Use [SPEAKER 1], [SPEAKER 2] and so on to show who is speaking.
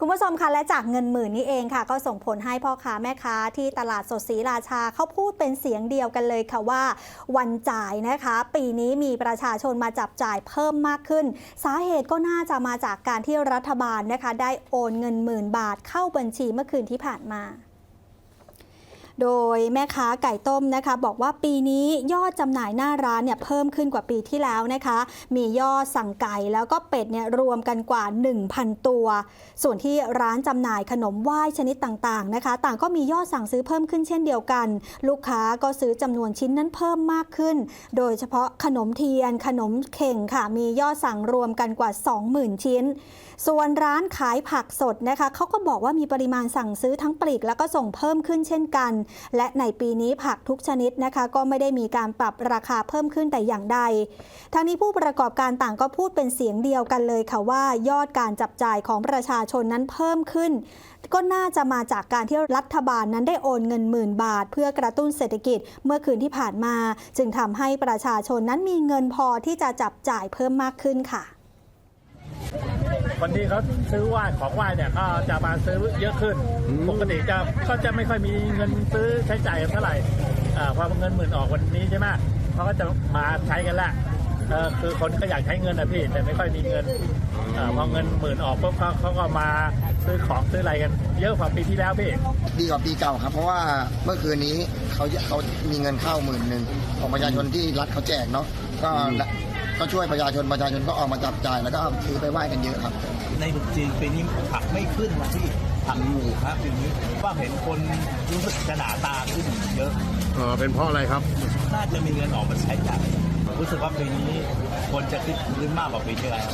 [SPEAKER 1] คุณผู้ชมคะและจากเงินหมื่นนี้เองค่ะ ก็ส่งผลให้พ่อค้าแม่ค้าที่ตลาดสดศรีราชาเขาพูดเป็นเสียงเดียวกันเลยค่ะว่า วันจ่ายนะคะ ปีนี้มีประชาชนมาจับจ่ายเพิ่มมากขึ้น สาเหตุก็น่าจะมาจากการที่รัฐบาลนะคะ ได้โอนเงินหมื่นบาทเข้าบัญชีเมื่อคืนที่ผ่านมา โดยแม่ค้าไก่ต้มนะคะ บอกว่าปีนี้ยอดจำหน่ายหน้าร้านเนี่ยเพิ่มขึ้นกว่าปีที่แล้วนะคะ มียอดสั่งไก่แล้วก็เป็ดเนี่ยรวมกันกว่า 1,000 ตัว ส่วนที่ร้านจำหน่ายขนมไหว้ชนิดต่างๆนะคะ ต่างก็มียอดสั่งซื้อเพิ่มขึ้นเช่นเดียวกัน ลูกค้าก็ซื้อจำนวนชิ้นนั้นเพิ่มมากขึ้น โดยเฉพาะขนมเทียนขนมเข่งค่ะ มียอดสั่งรวมกันกว่า 20,000 ชิ้น ส่วนร้านขายผักสดนะคะเขาก็บอกว่ามีปริมาณสั่งซื้อทั้งปลีกแล้วก็ส่งเพิ่มขึ้นเช่นกันและในปีนี้ผักทุกชนิดนะคะ ก็ไม่ได้มีการปรับราคาเพิ่มขึ้นแต่อย่างใด ทั้งนี้ผู้ประกอบการต่างก็พูดเป็นเสียงเดียวกันเลยค่ะว่ายอดการจับจ่ายของประชาชนนั้นเพิ่มขึ้น ก็น่าจะมาจากการที่รัฐบาลนั้นได้โอนเงินหมื่นบาท เพื่อกระตุ้นเศรษฐกิจเมื่อคืนที่ผ่านมา จึงทำให้ประชาชนนั้นมีเงินพอที่จะจับจ่ายเพิ่มมากขึ้นค่ะ
[SPEAKER 2] คนที่เขาซื้อไหว้ของไหว้เนี่ยก็จะมาซื้อเยอะขึ้น ปกติจะก็จะไม่ค่อยมีเงินซื้อใช้จ่ายกันเท่าไหร่อ่าพอเงินหมื่นออกวันนี้ใช่ไหมเขาก็จะมาใช้กันละเออคือคนก็อยากใช้เงินนะพี่แต่ไม่ค่อยมีเงินอาพอเงินหมื่นออกปุ๊บเขาเขาก็มาซื้อของซื้ออะไรกัน เยอะกว่าปีที่แล้วพี่
[SPEAKER 3] ดีกว่าปีเก่าครับ เพราะว่าเมื่อคืนนี้เขาเขามีเงินเข้าหมื่นหนึ่งของประชาชนที่รัฐเขาแจกเนาะก็ ก็ช่วยประชาชนประชาชนก็ออกมาจับจ่ายแล้วก็ซื้อไปไหว้กันเยอะครับ
[SPEAKER 4] ในตรุษจีนปีนี้ผักไม่ขึ้นนะพี่ผักถูกครับปีนี้ว่าเห็นคนรู้สึกจะหนาตาขึ้นเยอะ
[SPEAKER 5] เออเป็นเพราะอะไรครับ
[SPEAKER 4] น่าจะมีเงินออกมาใช้จ่ายรู้สึกว่าปีนี้คนจะคิดพื้นมากกว่าปีที่แล้ว